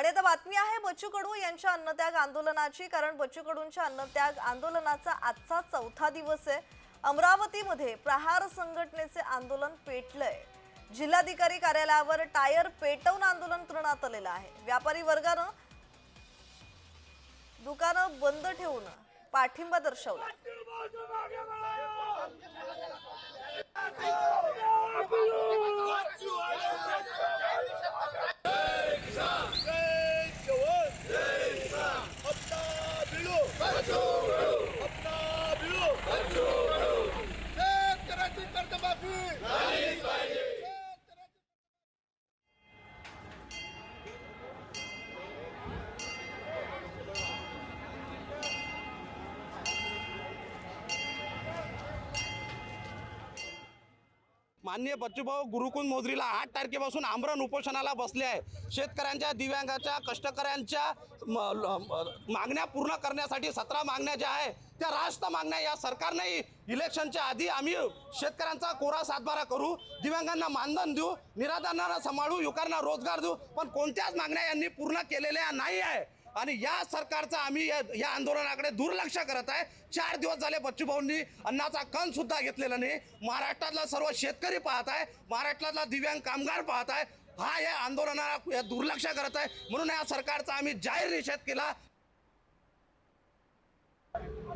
आणि आता बातमी आहे बच्चू कडू यांच्या अन्नत्याग आंदोलनाची कारण बच्चू कडूंच्या अन्नत्याग आंदोलनाचा आजचा चौथा दिवस आहे. अमरावतीमध्ये प्रहार संघटनेचे आंदोलन पेटलंय. जिल्हाधिकारी कार्यालयावर टायर पेटवून आंदोलन करण्यात आलेलं आहे. व्यापारी वर्गानं दुकानं बंद ठेवून पाठिंबा दर्शवला. माननीय बच्चूभाऊ गुरुकुंद मोजरीला आठ तारखेपासून आमरण उपोषणाला बसले आहे. शेतकऱ्यांच्या दिव्यांगाच्या कष्टकऱ्यांच्या म- ल- मागण्या पूर्ण करण्यासाठी सतरा मागण्या ज्या आहे त्या रास्त मागण्या या सरकारनेही इलेक्शनच्या आधी आम्ही शेतकऱ्यांचा कोरा सातबारा करू दिव्यांगांना मानधन देऊ निराधारांना सांभाळू युवकांना रोजगार देऊ पण कोणत्याच मागण्या यांनी पूर्ण केलेल्या नाही आहे आणि या सरकारचा आम्ही या या आंदोलनाकडे दुर्लक्ष करत आहे. चार दिवस झाले बच्चूभाऊंनी अन्नाचा कण सुद्धा घेतलेला नाही. महाराष्ट्रातला सर्व शेतकरी पाहत आहे. महाराष्ट्रातला दिव्यांग कामगार पाहत आहे. हा या आंदोलनाला या दुर्लक्ष करत आहे. म्हणून या सरकारचा आम्ही जाहीर निषेध केला.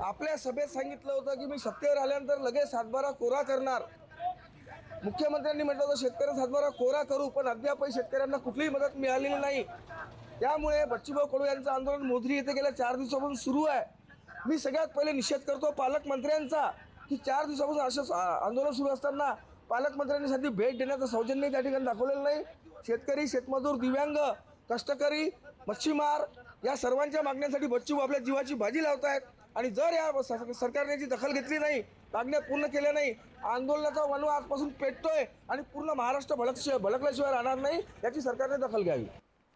आपल्या सभेत सांगितलं होतं की मी सत्तेवर आल्यानंतर लगेच सातबारा कोरा करणार. मुख्यमंत्र्यांनी म्हटलं होतं शेतकरी सातबारा कोरा करू पण अद्यापही शेतकऱ्यांना कुठलीही मदत मिळालेली नाही. त्यामुळे बच्चूभाऊ कडू यांचं आंदोलन मोजरी येथे गेल्या चार दिवसापासून सुरू आहे. मी सगळ्यात पहिले निषेध करतो पालकमंत्र्यांचा की चार दिवसापासून असं आंदोलन सुरू असताना पालकमंत्र्यांनी साधी भेट देण्याचं सौजन्य त्या ठिकाणी दाखवलेलं नाही. शेतकरी शेतमजूर दिव्यांग कष्टकरी मच्छीमार या सर्वांच्या मागण्यांसाठी बच्चू आपल्या जीवाची भाजी लावत आहेत आणि जर या स- सरकारने याची दखल घेतली नाही मागण्या पूर्ण केल्या नाही आंदोलनाचा वणवा आजपासून पेटतोय आणि पूर्ण महाराष्ट्र भडक भडकल्याशिवाय राहणार नाही याची सरकारने दखल घ्यावी.